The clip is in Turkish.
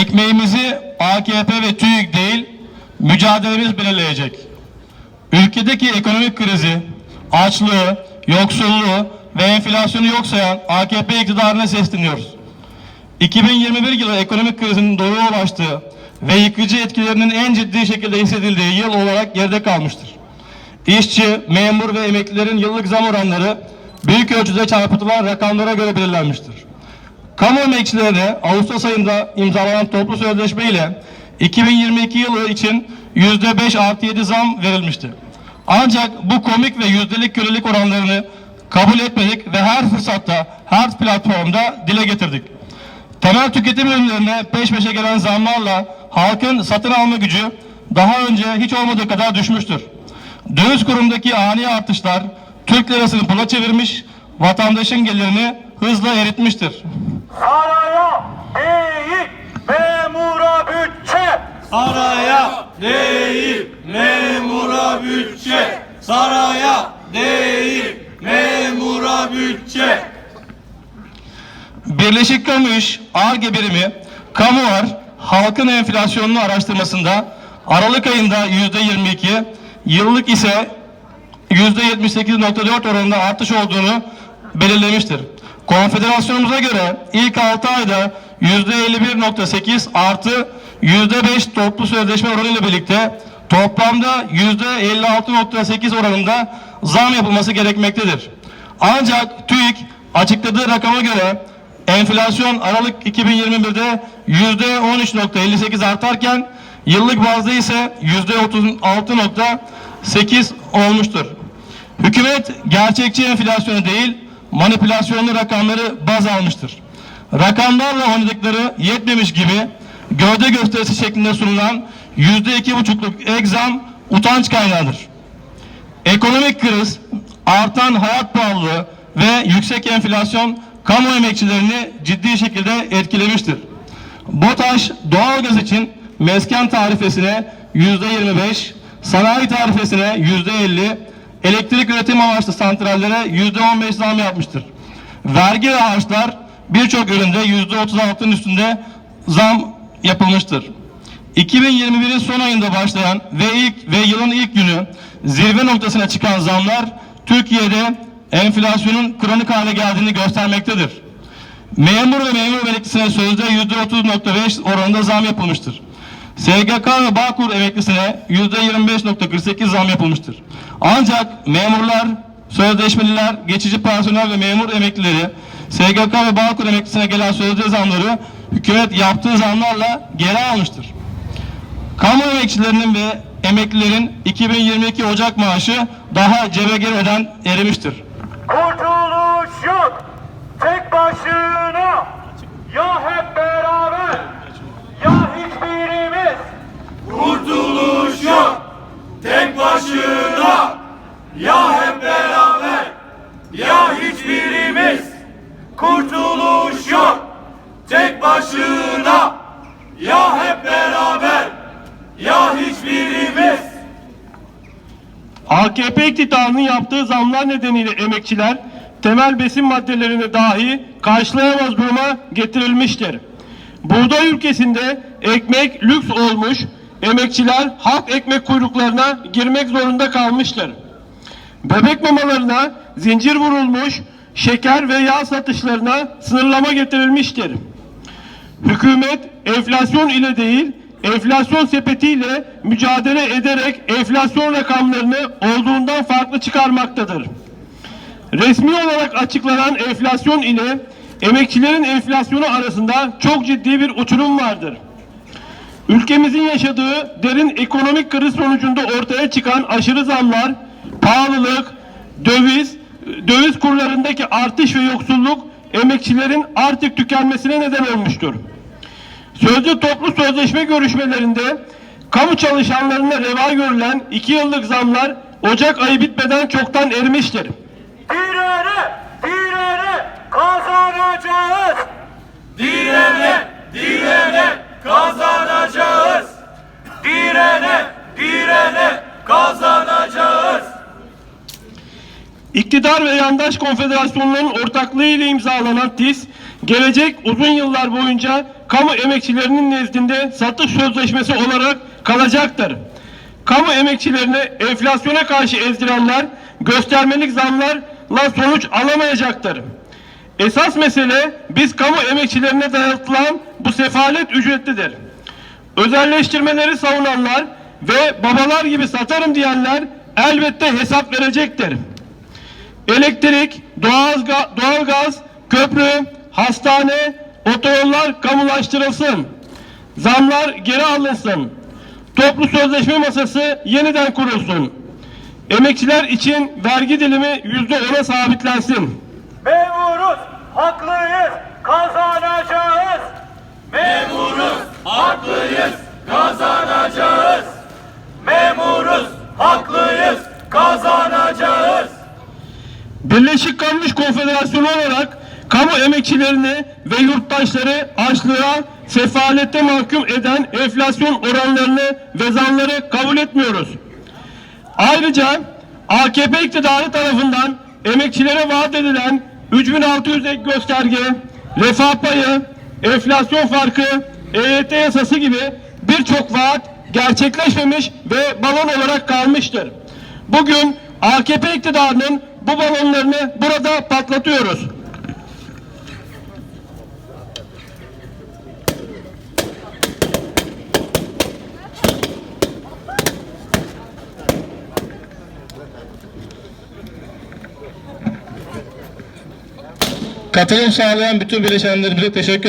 Ekmeğimizi AKP ve TÜİK değil, mücadelemiz belirleyecek. Ülkedeki ekonomik krizi, açlığı, yoksulluğu ve enflasyonu yok sayan AKP iktidarına sesleniyoruz. 2021 yılı ekonomik krizinin doğuya ulaştığı ve yıkıcı etkilerinin en ciddi şekilde hissedildiği yıl olarak geride kalmıştır. İşçi, memur ve emeklilerin yıllık zam oranları büyük ölçüde çarpıtılan rakamlara göre belirlenmiştir. Kamu emekçilerine Ağustos ayında imzalanan toplu sözleşme ile 2022 yılı için %5 artı 7 zam verilmişti. Ancak bu komik ve yüzdelik kölelik oranlarını kabul etmedik ve her fırsatta, her platformda dile getirdik. Temel tüketim ürünlerine peş peşe gelen zamlarla halkın satın alma gücü daha önce hiç olmadığı kadar düşmüştür. Döviz kurundaki ani artışlar Türk lirasını pula çevirmiş, vatandaşın gelirini hızla eritmiştir. Saraya değil memura bütçe. Saraya değil memura bütçe. Saraya değil memura bütçe. Birleşik Kamu İş ARGE birimi Kamuar halkın enflasyonunu araştırmasında Aralık ayında yüzde 22, yıllık ise yüzde 78.4 oranında artış olduğunu belirlemiştir. Konfederasyonumuza göre ilk 6 ayda yüzde 51.8 artı yüzde 5 toplu sözleşme oranıyla birlikte toplamda yüzde 56.8 oranında zam yapılması gerekmektedir. Ancak TÜİK açıkladığı rakama göre enflasyon Aralık 2021'de yüzde 13.58 artarken yıllık bazda ise yüzde 36.8 olmuştur. Hükümet gerçekçi enflasyonu değil manipülasyonlu rakamları baz almıştır. Rakamlarla oynadıkları yetmemiş gibi gövde gösterisi şeklinde sunulan yüzde iki buçukluk ek zam utanç kaynağıdır. Ekonomik kriz, artan hayat pahalılığı ve yüksek enflasyon kamu emekçilerini ciddi şekilde etkilemiştir. BOTAŞ doğalgaz için mesken tarifesine yüzde 25, sanayi tarifesine yüzde 50, elektrik üretim amaçlı santrallere yüzde 15 zam yapmıştır. Vergi ve harçlar birçok üründe yüzde 36'ın üstünde zam yapılmıştır. 2021'in son ayında başlayan ve ilk ve yılın ilk günü zirve noktasına çıkan zamlar Türkiye'de enflasyonun kronik hale geldiğini göstermektedir. Memur ve memur emeklisine sözde %30.5 oranında zam yapılmıştır. SGK ve Bağkur emeklisine %25.48 zam yapılmıştır. Ancak memurlar, sözleşmeliler, geçici personel ve memur emeklileri SGK ve Bağkur emeklisine gelen sözde zamları hükümet yaptığı zamlarla geri almıştır. Kamu emekçilerinin ve emeklilerin 2022 Ocak maaşı daha cebe girmeden erimiştir. Kurtuluş yok. Tek başına. Ya hep beraber. Ya hiçbirimiz. Kurtuluş yok tek başına. Ya hep beraber ya hiçbirimiz. Kurtuluş yok tek başına. Ya hep beraber ya hiçbirimiz. AKP iktidarının yaptığı zamlar nedeniyle emekçiler temel besin maddelerini dahi karşılayamaz duruma getirilmiştir. Buğday ülkesinde ekmek lüks olmuş, emekçiler halk ekmek kuyruklarına girmek zorunda kalmıştır. Bebek mamalarına zincir vurulmuş, şeker ve yağ satışlarına sınırlama getirilmiştir. Hükümet enflasyon ile değil, enflasyon sepetiyle mücadele ederek enflasyon rakamlarını olduğundan farklı çıkarmaktadır. Resmi olarak açıklanan enflasyon ile emekçilerin enflasyonu arasında çok ciddi bir uçurum vardır. Ülkemizin yaşadığı derin ekonomik kriz sonucunda ortaya çıkan aşırı zamlar, pahalılık, döviz, döviz kurlarındaki artış ve yoksulluk emekçilerin artık tükenmesine neden olmuştur. Sözlü toplu sözleşme görüşmelerinde kamu çalışanlarına reva görülen iki yıllık zamlar Ocak ayı bitmeden çoktan erimiştir. Direne, direne kazanacağız. Direne, direne kazanacağız. Direne, direne kazanacağız. İktidar ve yandaş konfederasyonların ortaklığı ile imzalanan TİS, gelecek uzun yıllar boyunca kamu emekçilerinin nezdinde satış sözleşmesi olarak kalacaktır. Kamu emekçilerini enflasyona karşı ezdirenler göstermelik zamlarla sonuç alamayacaktır. Esas mesele biz kamu emekçilerine dayatılan bu sefalet ücretlidir. Özelleştirmeleri savunanlar ve babalar gibi satarım diyenler elbette hesap verecektir. Elektrik, doğalga- doğalgaz, köprü, hastane, otoyollar kamulaştırılsın. Zamlar geri alınsın. Toplu sözleşme masası yeniden kurulsun. Emekçiler için vergi dilimi yüzde ona sabitlensin. Memuruz, Birleşik Kamuş Konfederasyonu olarak kamu emekçilerini ve yurttaşları açlığa, sefalete mahkum eden enflasyon oranlarını ve zamları kabul etmiyoruz. Ayrıca AKP iktidarı tarafından emekçilere vaat edilen 3600 ek gösterge, refah payı, enflasyon farkı, EYT yasası gibi birçok vaat gerçekleşmemiş ve balon olarak kalmıştır. Bugün AKP iktidarının bu balonlarını burada patlatıyoruz. Katılım sağlayan bütün bileşenlerimize teşekkür